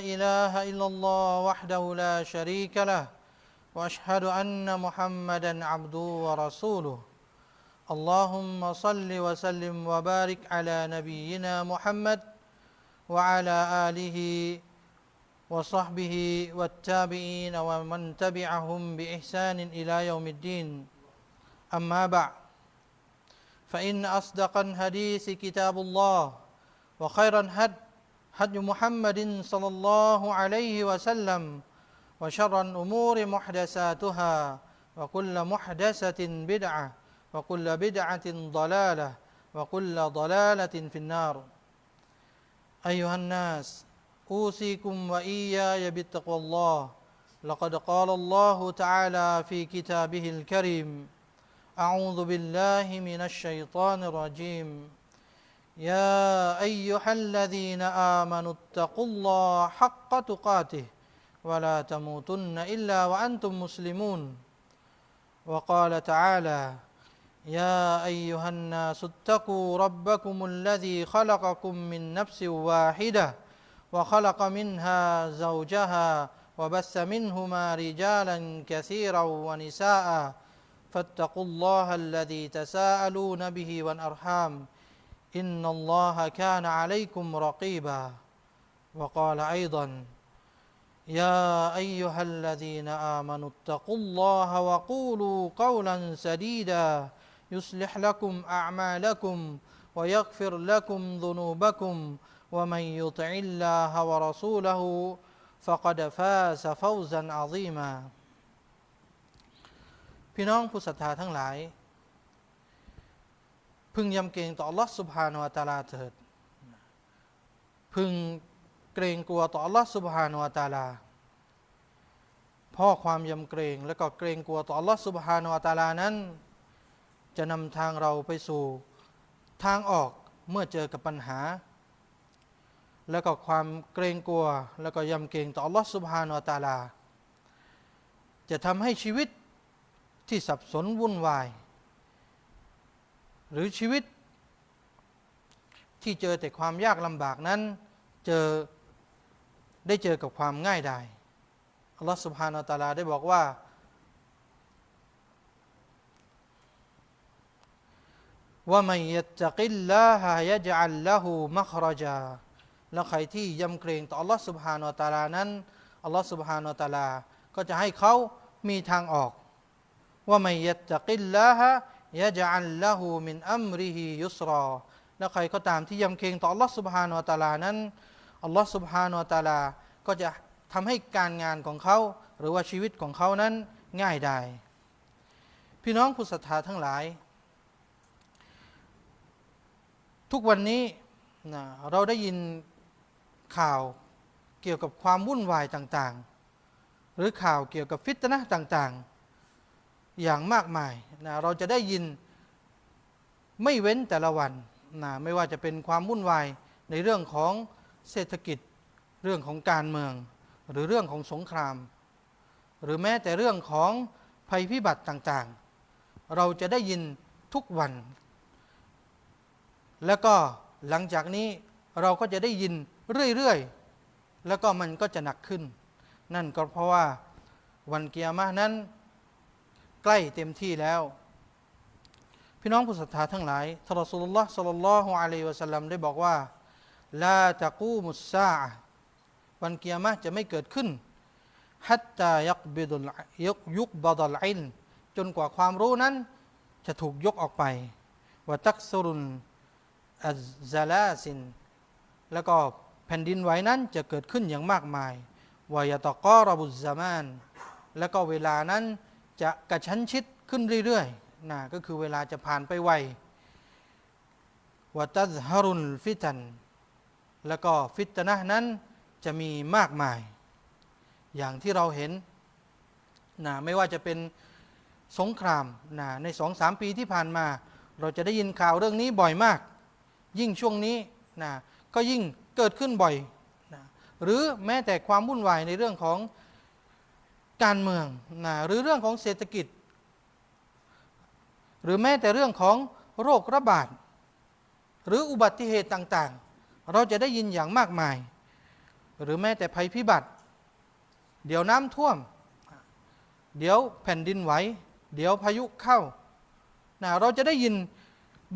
إله إلا الله وحده لا شريك له وأشهد أن محمدا عبده ورسوله. اللهم صل وسلم وبارك على نبينا محمد وعلى آله وصحبه والتابعين ومن تبعهم بإحسان إلى يوم الدين. أما بعد فإن أصدق الحديث كتاب الله وخير الهد هدي محمد صلى الله عليه وسلم وشر الأمور محدثاتها وكل محدثة بدعة وكل بدعة ضلالة وكل ضلالة في النار. أيها الناس أوصيكم وإياي بتقوى الله. لقد قال الله تعالى في كتابه الكريم أعوذ بالله من الشيطان الرجيم. يا أيها الذين آمنوا اتقوا الله حق تقاته ولا تموتن إلا وأنتم مسلمون. وقال تعالى يا أيها الناس اتقوا ربكم الذي خلقكم من نفس واحدة وخلق منها زوجها وبث منهما رجالا كثيرا ونساء فاتقوا الله الذي تساءلون به والأرحام. إن الله كان عليكم رقيبا وقال أيضا يا أيها الذين آمنوا اتقوا الله وقولوا قولا سديدا يصلح لكم أعمالكم ويغفر لكم ذنوبكم ومن يطع الله ورسوله فقد فاز فوزا عظيما พี่น้องผู้ศรัทธาทั้งหลาย พึงยำเกรงต่อ Allah Subhanahu wa Taala เถิด พึงเกรงกลัวต่อ Allah Subhanahu wa Taala เพ่อความยำเกรงและก็เกรงกลัวต่อ Allah Subhanahu wa Taala นั้น จะนำทางเราไปสู่ทางออกเมื่อเจอกับปัญหา แล้วก็ความเกรงกลัว แล้วก็ยำเกรงต่อ Allah Subhanahu wa Taala จะทำให้ชีวิตที่สับสนวุ่นวาย หรือชีวิต ที่เจอแต่ความยากลำบากนั้น เจอได้เจอกับความง่ายดายอัลลอฮฺสุบฮานาตาลาได้บอกว่าว่ามันยัตกิลลาฮายะจัลละหูมัครจาและใครที่ยำเกรงต่ออัลลอฮฺสุบฮานอตาลานั้นอัลลอฮฺสุบฮานอตาลา ก็จะให้เขามีทางออก ว่ามันยัตกิลลาฮ ยะจัลละหูมินอัมริฮิยุสรอและใครก็ตามที่ยำเกรงต่ออัลลอฮ์สุบฮานวตาลานั้นอัลลอฮ์สุบฮานวตาลาก็จะทำให้การงานของเขา หรือว่าชีวิตของเขานั้นง่ายได้พี่น้องผู้ศรัทธาทั้งหลาย ทุกวันนี้นะเราได้ยินข่าวเกี่ยวกับความวุ่นวายต่างๆ หรือข่าวเกี่ยวกับฟิตนะต่างๆ อย่างมากมายนะเราจะได้ยินไม่เว้นแต่ละวันนะไม่ว่าจะเป็นความวุ่นวายในเรื่องของเศรษฐกิจเรื่องของการเมือง หรือเรื่องของสงคราม หรือแม้แต่เรื่องของภัยพิบัติต่างๆ เราจะได้ยินทุกวัน แล้วก็หลังจากนี้เราก็จะได้ยินเรื่อยๆ แล้วก็มันก็จะหนักขึ้น นั่นก็เพราะว่าวันเกียร์มานั้น ใกล้เต็มที่แล้ว พี่น้องผู้ศรัทธาทั้งหลายทรสุลลอฮ์สัลลัลลอฮุอะลัยวะสัลลัมได้บอกว่าลาตะกูมุสซาวันเกียรมาจะไม่เกิดขึ้นฮัตตายักบิดุลยกยุกบาดลอินจนกว่าความรู้นั้น จะถูกยกออกไปวตักซุรุนอัซซาลาซิน แล้วก็แผ่นดินไหวนั้นจะเกิดขึ้นอย่างมากมายวายตะกอรบุซามาน แล้วก็เวลานั้น จะกระชั้นชิดขึ้นเรื่อยๆนะก็คือเวลาจะผ่านไปไววะตัซฮารุนฟิตัน แล้วก็ฟิตนะนั้นจะมีมากมาย อย่างที่เราเห็นนะไม่ว่าจะเป็นสงครามนะในสองสามปีที่ผ่านมา เราจะได้ยินข่าวเรื่องนี้บ่อยมาก ยิ่งช่วงนี้นะก็ยิ่งเกิดขึ้นบ่อยนะหรือแม้แต่ความวุ่นวายในเรื่องของ การเมืองนะหรือเรื่องของเศรษฐกิจ หรือแม้แต่เรื่องของโรคระบาด หรืออุบัติเหตุต่างๆ เราจะได้ยินอย่างมากมาย หรือแม้แต่ภัยพิบัติ เดี๋ยวน้ำท่วม เดี๋ยวแผ่นดินไหว เดี๋ยวพายุเข้านะเราจะได้ยิน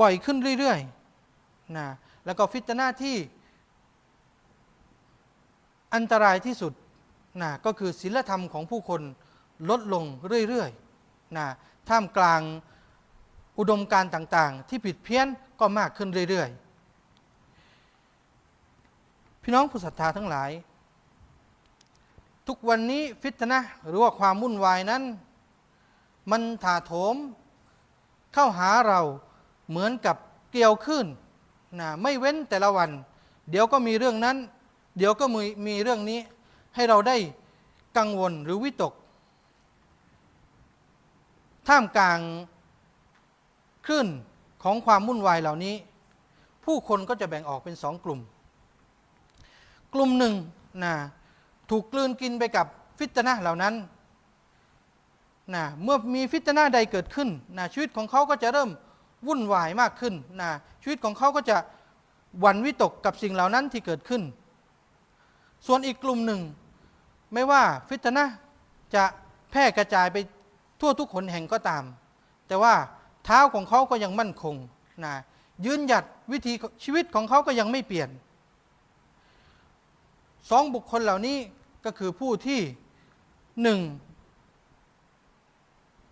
บ่อยขึ้นเรื่อยๆนะแล้วก็ฟิตนาที่อันตรายที่สุด นะก็คือศีลธรรมของผู้คนลดลงเรื่อยๆนะท่ามกลางอุดมการณ์ต่างๆ ที่ผิดเพี้ยนก็มากขึ้นเรื่อยๆ พี่น้องผู้ศรัทธาทั้งหลาย ทุกวันนี้ฟิตนะหรือว่าความวุ่นวายนั้น มันถาโถม เข้าหาเราเหมือนกับเกลียวขึ้นนะไม่เว้นแต่ละวัน เดี๋ยวก็มีเรื่องนั้น เดี๋ยวก็มีมีเรื่องนี้ ให้เราได้กังวลหรือวิตก ท่ามกลางคลื่นของความวุ่นวายเหล่านี้ ผู้คนก็จะแบ่งออกเป็นสองกลุ่ม กลุ่มหนึ่งนะถูกกลืนกินไปกับฟิตนะเหล่านั้นนะเมื่อมีฟิตนะใดเกิดขึ้นนะชีวิตของเขาก็จะเริ่มวุ่นวายมากขึ้นนะชีวิตของเขาก็จะหวั่นวิตกกับสิ่งเหล่านั้นที่เกิดขึ้น ส่วนอีกกลุ่มหนึ่ง ไม่ว่าฟิตนะจะแพร่กระจายไปทั่วทุกคนแห่งก็ตาม แต่ว่าเท้าของเขาก็ยังมั่นคงนะยืนหยัดวิธีชีวิตของเขาก็ยังไม่เปลี่ยนสองบุคคลเหล่านี้ก็คือผู้ที่หนึ่ง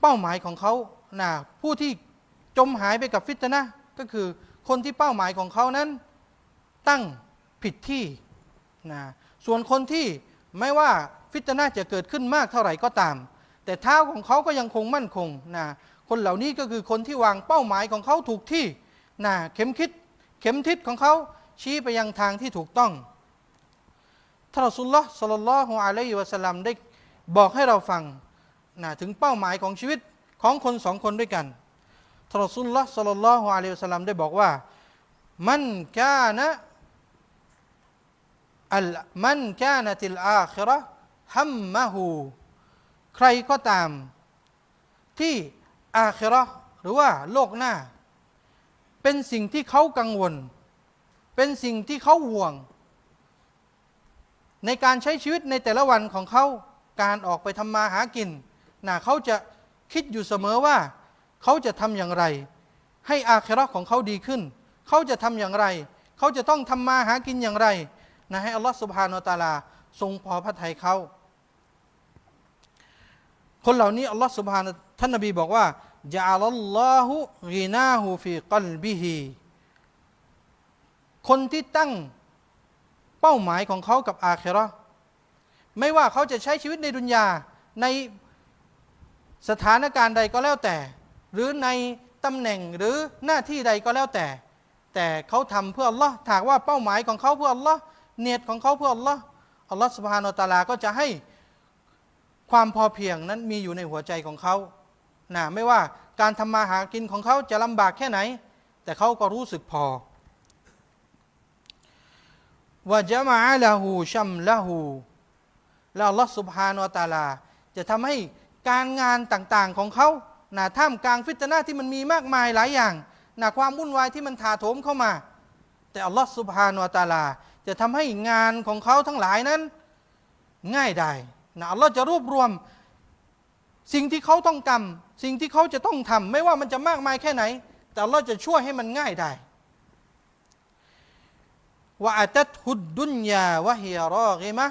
เป้าหมายของเขานะผู้ที่จมหายไปกับฟิตนะก็คือคนที่เป้าหมายของเขานั้นตั้งผิดที่นะส่วนคนที่ ไม่ว่าฟิตนะจะเกิดขึ้นมากเท่าไหร่ก็ตาม แต่เท้าของเขาก็ยังคงมั่นคงนะคนเหล่านี้ก็คือคนที่วางเป้าหมายของเขาถูกที่นะเข็มคิดเข็มทิศของเขาชี้ไปยังทางที่ถูกต้องท่านรอสุลลอฮ์สัลลัลลอฮุอะลัยฮิวะสัลลัมได้บอกให้เราฟังนะถึงเป้าหมายของชีวิตของคนสองคนด้วยกันท่านรอสุลลอฮ์สัลลัลลอฮุอะลัยฮิวะสัลลัมได้บอกว่า มันกานะ อัลมันกานติลอาคิระฮัมมะฮูใครก็ตาม ที่อาคิระห์หรือว่าโลกหน้า เป็นสิ่งที่เขากังวล เป็นสิ่งที่เขาห่วง ในการใช้ชีวิตในแต่ละวันของเขาการออกไปทำมาหากินนะเขาจะคิดอยู่เสมอว่า เขาจะทำอย่างไร ให้อาคราของเขาดีขึ้น เขาจะทำอย่างไร เขาจะต้องทำมาหากินอย่างไร นะให้อัลลอฮฺสุบฮานาตาลา ทรงพอพระทัยเขา คนเหล่านี้อัลลอฮฺสุบฮานท่านนบีบอกว่าจะอัลลอฮุกีนาหูฟีกัลบิฮีคนที่ตั้งเป้าหมายของเขากับอาเคราะห์ไม่ว่าเขาจะใช้ชีวิตในดุนยาในสถานการณ์ใดก็แล้วแต่ หรือในตำแหน่งหรือหน้าที่ใดก็แล้วแต่ แต่เขาทำเพื่ออัลลอฮ์ถากว่าเป้าหมายของเขาเพื่ออัลลอฮ์ เนียดของเขาเพื่ออัลลอฮ์อัลลอฮ์สุบฮานาตาลาก็จะให้ความพอเพียงนั้นมีอยู่ในหัวใจของเขานะไม่ว่าการทำมาหากินของเขาจะลำบากแค่ไหน แต่เขาก็รู้สึกพอวะจามะละหูชัมละหูแล้วอัลลอฮ์สุบฮานวะตาลา จะทำให้การงานต่างๆของเขานะท่ามกลางฟิตนะห์ที่มันมีมากมายหลายอย่างนะความวุ่นวายที่มันถาโถมเข้ามา แต่อัลลอฮ์สุบฮานวะตาลา จะทำให้งานของเขาทั้งหลายนั้น ง่ายได้นะอัลลอฮ์จะรวบรวม สิ่งที่เขาต้องทำสิ่งที่เขาจะต้องทำไม่ว่ามันจะมากมายแค่ไหน แต่อัลลอฮ์จะช่วยให้มันง่ายได้ว่าอัตฮุดดุนยาวะฮิยรอกิมะ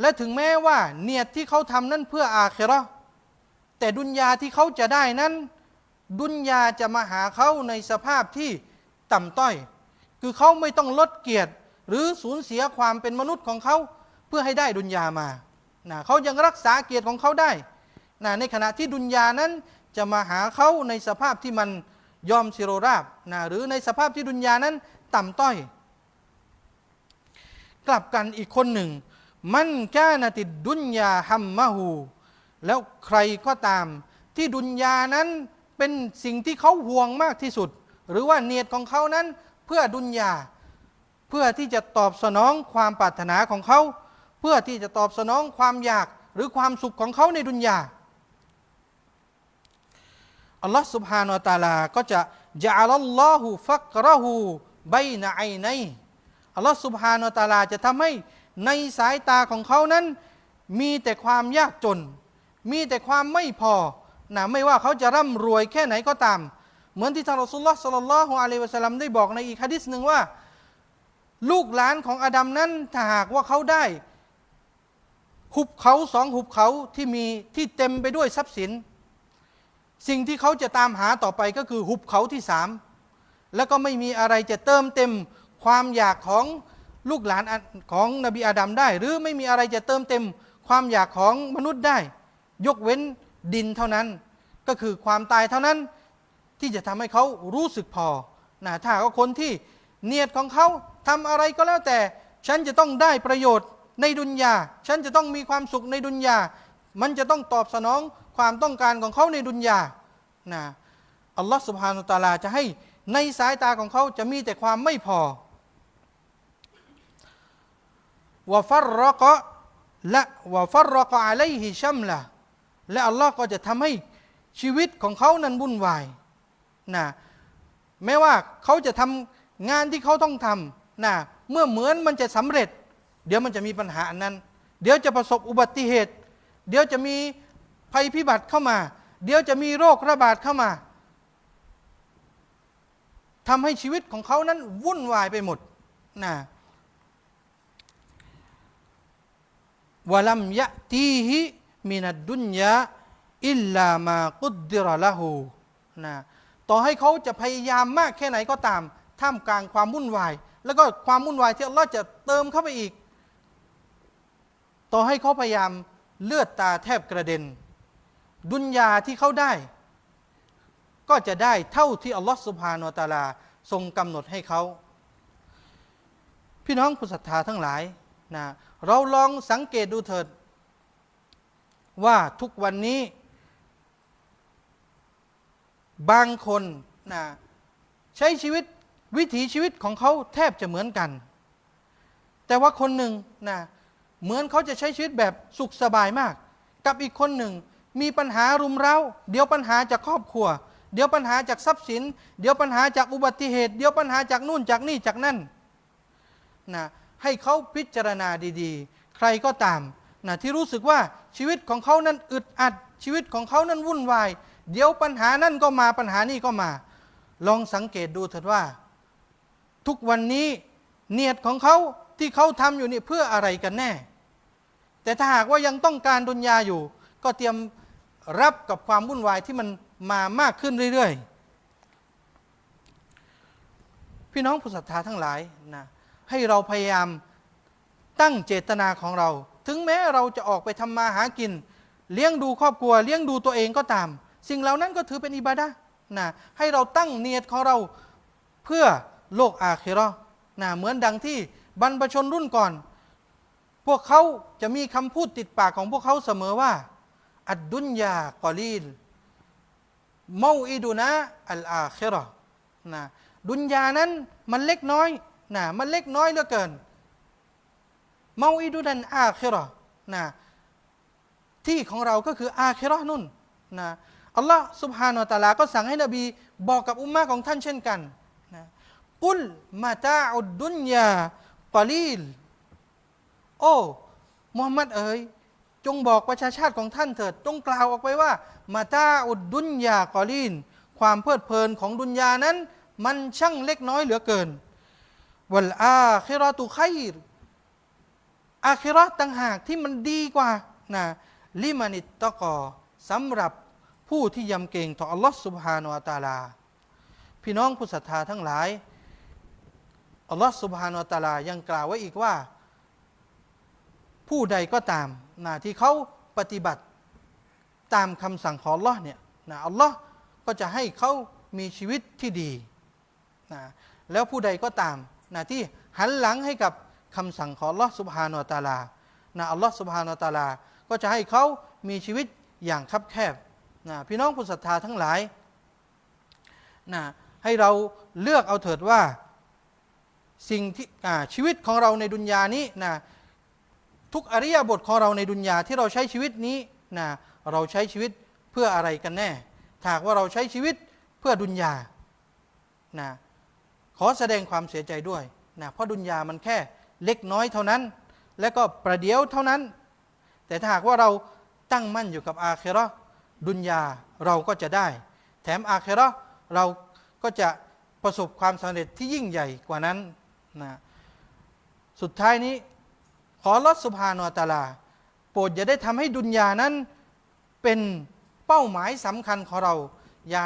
และถึงแม้ว่า เนียดที่เขาทำนั้นเพื่ออาเคราะห์แต่ดุนยาที่เขาจะได้นั้น ดุนยาจะมาหาเขาในสภาพที่ต่ำต้อย คือเขาไม่ต้องลดเกียรติ หรือสูญเสียความเป็นมนุษย์ของเขาเพื่อให้ได้ดุนยามานะเขายังรักษาเกียรติของเขาได้นะในขณะที่ดุนยานั้นจะมาหาเขาในสภาพที่มันยอมสิโรราบนะหรือในสภาพที่ดุนยานั้นต่ำต้อย กลับกันอีกคนหนึ่ง มันแกนติดดุนยาฮัมมะฮูแล้วใครก็ตามที่ดุนยานั้นเป็นสิ่งที่เขาห่วงมากที่สุด หรือว่าเนียดของเขานั้น พื่อดุนยา เพื่อที่จะตอบสนองความปรารถนาของเขา เพื่อที่จะตอบสนองความอยากหรือความสุขของเขาในดุนยาอัลลอฮ์สุบฮานาตาลา ก็จะจะอัลลอฮฺฟักรหูใบนาไอในอัลลอฮ์สุบฮานาตาลาจะทำให้ในสายตาของเขานั้น มีแต่ความยากจน มีแต่ความไม่พอนะไม่ว่าเขาจะร่ำรวยแค่ไหนก็ตาม เหมือนที่ท่านรอสุลลอฮ์สัลลัลลอฮุอะลัยวะสัลลัมได้บอกในอีกฮะดิษหนึ่งว่า ลูกหลานของอาดัมนั้นถ้าหากว่าเขาได้ หุบเขาสองหุบเขาที่มีที่เต็มไปด้วยทรัพย์สิน สิ่งที่เขาจะตามหาต่อไปก็คือหุบเขาที่สามแล้วก็ไม่มีอะไรจะเติมเต็มความอยากของลูกหลานของนบีอาดัมได้ หรือไม่มีอะไรจะเติมเต็มความอยากของมนุษย์ได้ ยกเว้นดินเท่านั้น ก็คือความตายเท่านั้น ที่จะทำให้เขารู้สึกพอนะถ้าก็คนที่เนียดของเขาทำอะไรก็แล้วแต่ ฉันจะต้องได้ประโยชน์ในดุนยา ฉันจะต้องมีความสุขในดุนยา มันจะต้องตอบสนองความต้องการของเขาในดุนยานะอัลลอฮฺสุบฮานุตาลาจะให้ในสายตาของเขาจะมีแต่ความไม่พอวะฟัรรกะและวะฟัรรกะอะลัยฮิชัมละและอัลลอฮ์ก็จะทำให้ชีวิตของเขานั้นวุ่นวาย นะแม้ว่าเขาจะทำงานที่เขาต้องทำนะเมื่อเหมือนมันจะสำเร็จ เดี๋ยวมันจะมีปัญหานนั้น เดี๋ยวจะประสบอุบัติเหตุ เดี๋ยวจะมีภัยพิบัติเข้ามา เดี๋ยวจะมีโรคระบาดเข้ามาทำให้ชีวิตของเขานั้นวุ่นวายไปหมดนะวะลัมยะตีฮิมินัดดุนยาอิลลามากุดดิรละหูนะ ต่อให้เขาจะพยายามมากแค่ไหนก็ตาม ท่ามกลางความวุ่นวาย แล้วก็ความวุ่นวายที่อัลลอฮ์จะเติมเข้าไปอีก ต่อให้เขาพยายามเลือดตาแทบกระเด็น ดุนยาที่เขาได้ ก็จะได้เท่าที่อัลลอฮ์สุบฮานตาลาทรงกำหนดให้เขา พี่น้องผู้ศรัทธาทั้งหลายนะเราลองสังเกตดูเถิด ว่าทุกวันนี้ บางคนนะใช้ชีวิตวิถีชีวิตของเขาแทบจะเหมือนกัน แต่ว่าคนหนึ่งนะเหมือนเขาจะใช้ชีวิตแบบสุขสบายมาก กับอีกคนหนึ่งมีปัญหารุมเร้า เดี๋ยวปัญหาจากครอบครัว เดี๋ยวปัญหาจากทรัพย์สิน เดี๋ยวปัญหาจากอุบัติเหตุ เดี๋ยวปัญหาจากนู่นจากนี่จากนั่นนะให้เขาพิจารณาดี ๆ ใครก็ตามนะที่รู้สึกว่าชีวิตของเขานั้นอึดอัด ชีวิตของเขานั้นวุ่นวาย เดี๋ยวปัญหานั่นก็มาปัญหานี่ก็มา ลองสังเกตดูเถิดว่า ทุกวันนี้เนียดของเขาที่เขาทำอยู่นี่เพื่ออะไรกันแน่ แต่ถ้าหากว่ายังต้องการดุนยาอยู่ ก็เตรียมรับกับความวุ่นวายที่มันมามากขึ้นเรื่อยๆ พี่น้องผู้ศรัทธาทั้งหลายนะให้เราพยายามตั้งเจตนาของเรา ถึงแม้เราจะออกไปทำมาหากิน เลี้ยงดูครอบครัว เลี้ยงดูตัวเองก็ตาม สิ่งเหล่านั้นก็ถือเป็นอิบาดะนะให้เราตั้งเนียดของเราเพื่อโลกอาคิรอนะเหมือนดังที่บรรพชนรุ่นก่อน พวกเขาจะมีคำพูดติดปากของพวกเขาเสมอว่า อัดดุนยากอลีลเมาอิดูนะอัลอาคิรอนะดุนยานั้นมันเล็กน้อยนะมันเล็กน้อยเหลือเกินเมาอิดุดันอาคิรอนะที่ของเราก็คืออาคิรอนุ่นนะ อัลลอฮ์สุบฮานาตะลา ก็สั่งให้นบีบอกกับอุมมะของท่านเช่นกันนะกุลมาตาอุดดุนยากอลีล โอ้มุฮัมมัดเอ๋ยจงบอกประชาชาติของท่านเถิด จงกล่าวออกไปว่า มาตาอุดดุนยากอลีนความเพลิดเพลินของดุนยานั้น มันช่างเล็กน้อยเหลือเกินวัลอาคิรอตุไครอาคิรอต่างหากที่มันดีกว่านะลิมานิตตะกอสำหรับ ผู้ที่ยำเกรงต่ออัลลอฮ์สุบฮานออัตาลา พี่น้องผู้ศรัทธาทั้งหลายอัลลอฮ์สุบฮานออัตาลายังกล่าวไว้อีกว่า ผู้ใดก็ตามนะที่เขาปฏิบัติตามคำสั่งของอัลลอฮ์เนี่ยนะอัลลอฮ์ก็จะให้เขามีชีวิตที่ดีนะแล้วผู้ใดก็ตามนะที่หันหลังให้กับคำสั่งของอัลลอฮ์สุบฮานออัตาลานะอัลลอฮ์สุบฮานออัตาลา ก็จะให้เขามีชีวิตอย่างคับแคบ นะพี่น้องผู้ศรัทธาทั้งหลายนะให้เราเลือกเอาเถิดว่าสิ่งที่ชีวิตของเราในดุนยานี้นะทุกอริยบทของเราในดุนยาที่เราใช้ชีวิตนี้นะเราใช้ชีวิตเพื่ออะไรกันแน่ถ้าว่าเราใช้ชีวิตเพื่อดุนยานะขอแสดงความเสียใจด้วยนะเพราะดุนยามันแค่เล็กน้อยเท่านั้น และก็ประเดี๋ยวเท่านั้น แต่ถ้าหากว่าเราตั้งมั่นอยู่กับอาเคเราะ ดุนยาเราก็จะได้ แถมอาเคราะเราก็จะประสบความสำเร็จที่ยิ่งใหญ่กว่านั้นนะสุดท้ายนี้ขอลอสุภาโนตาลา โปรดอย่าได้ทำให้ดุนยานั้นเป็นเป้าหมายสำคัญของเรา อย่า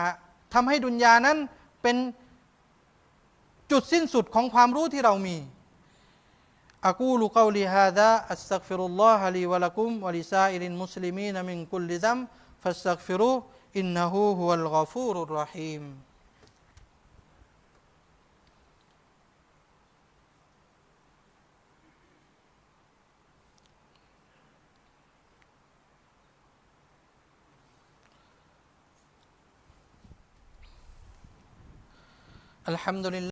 ทำให้ดุนยานั้นเป็นจุดสิ้นสุดของความรู้ที่เรามีอากูลุกาลิฮาดาอัสตักฟิรุลลอฮะลีวะลักุมวะลิซาอิรินมุสลิมีนมินกุลลิซัม فاستغفروه إنه هو الغفور الرحيم. الحمد لله